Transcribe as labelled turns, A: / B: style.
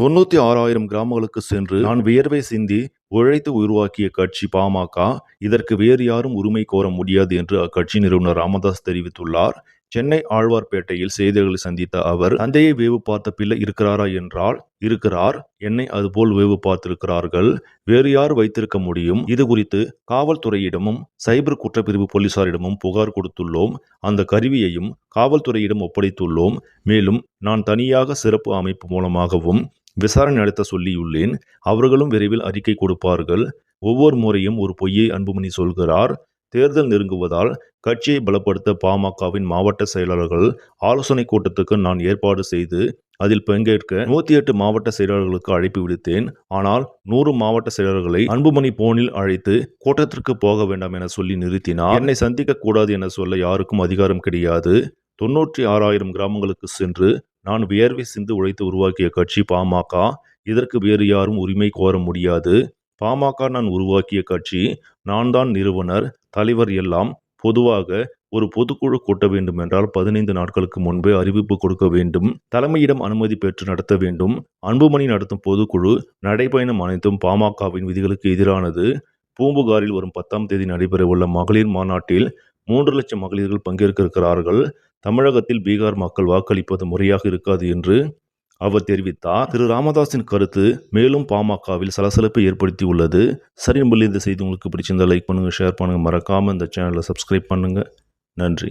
A: தொண்ணூத்தி ஆறாயிரம் கிராமங்களுக்கு சென்று நான் வியர்வை சிந்தி உழைத்து உருவாக்கிய கட்சி பாமக. இதற்கு வேறு யாரும் உரிமை கோர முடியாது என்று அக்கட்சி நிறுவனர் ராமதாஸ் தெரிவித்துள்ளார். சென்னை ஆழ்வார்பேட்டையில் செய்திகளை சந்தித்த அவர் தந்தையை வேவு பார்த்த பிள்ளை இருக்கிறாரா என்றால் இருக்கிறார். என்னை அதுபோல் வேவு பார்த்திருக்கிறார்கள். வேறு யார் வைத்திருக்க முடியும்? இது குறித்து காவல்துறையிடமும் சைபர் குற்றப்பிரிவு போலீசாரிடமும் புகார் கொடுத்துள்ளோம். அந்த கருவியையும் காவல்துறையிடம் ஒப்படைத்துள்ளோம். மேலும் நான் தனியாக சிறப்பு அமைப்பு மூலமாகவும் விசாரணை நடத்த சொல்லியுள்ளேன். அவர்களும் விரைவில் அறிக்கை கொடுப்பார்கள். ஒவ்வொரு முறையும் ஒரு பொய்யை அன்புமணி சொல்கிறார். தேர்தல் நெருங்குவதால் கட்சியை பலப்படுத்த பாமகவின் மாவட்ட செயலாளர்கள் ஆலோசனை கூட்டத்துக்கு நான் ஏற்பாடு செய்து அதில் பங்கேற்க நூற்றி எட்டு மாவட்ட செயலாளர்களுக்கு அழைப்பு விடுத்தேன். ஆனால் நூறு மாவட்ட செயலாளர்களை அன்புமணி போனில் அழைத்து கூட்டத்திற்கு போக வேண்டாம் என சொல்லி நிறுத்தினார். என்னை சந்திக்க கூடாது என சொல்ல யாருக்கும் அதிகாரம் கிடையாது. தொன்னூற்றி ஆறாயிரம் கிராமங்களுக்கு சென்று நான் வியர்வை சிந்து உழைத்து உருவாக்கிய கட்சி பாமக. இதற்கு வேறு யாரும் உரிமை கோர முடியாது. பாமக நான் உருவாக்கிய கட்சி. நான் தான் நிறுவனர் தலைவர் எல்லாம். பொதுவாக ஒரு பொதுக்குழு கூட்ட வேண்டும் என்றால் பதினைந்து நாட்களுக்கு முன்பே அறிவிப்பு கொடுக்க வேண்டும். தலைமையிடம் அனுமதி பெற்று நடத்த வேண்டும். அன்புமணி நடத்தும் பொதுக்குழு நடைபயணம் அனைத்தும் பாமகவின் விதிகளுக்கு எதிரானது. பூம்புகாரில் வரும் பத்தாம் தேதி நடைபெறவுள்ள மகளிர் மாநாட்டில் மூன்று லட்சம் மகளிர்கள் பங்கேற்க இருக்கிறார்கள் தமிழகத்தில் பீகார் மக்கள் வாக்களிப்பது முறையாக இருக்காது என்று அவர் தெரிவித்தார். திரு ராமதாஸின் கருத்து மேலும் பாமகவில் சலசலப்பை ஏற்படுத்தி உள்ளது சரி நம்பளி இந்த செய்தி உங்களுக்கு பிடிச்சிருந்தா லைக் பண்ணுங்கள் ஷேர் பண்ணுங்கள் மறக்காமல் இந்த சேனலை சப்ஸ்கிரைப் பண்ணுங்கள் நன்றி.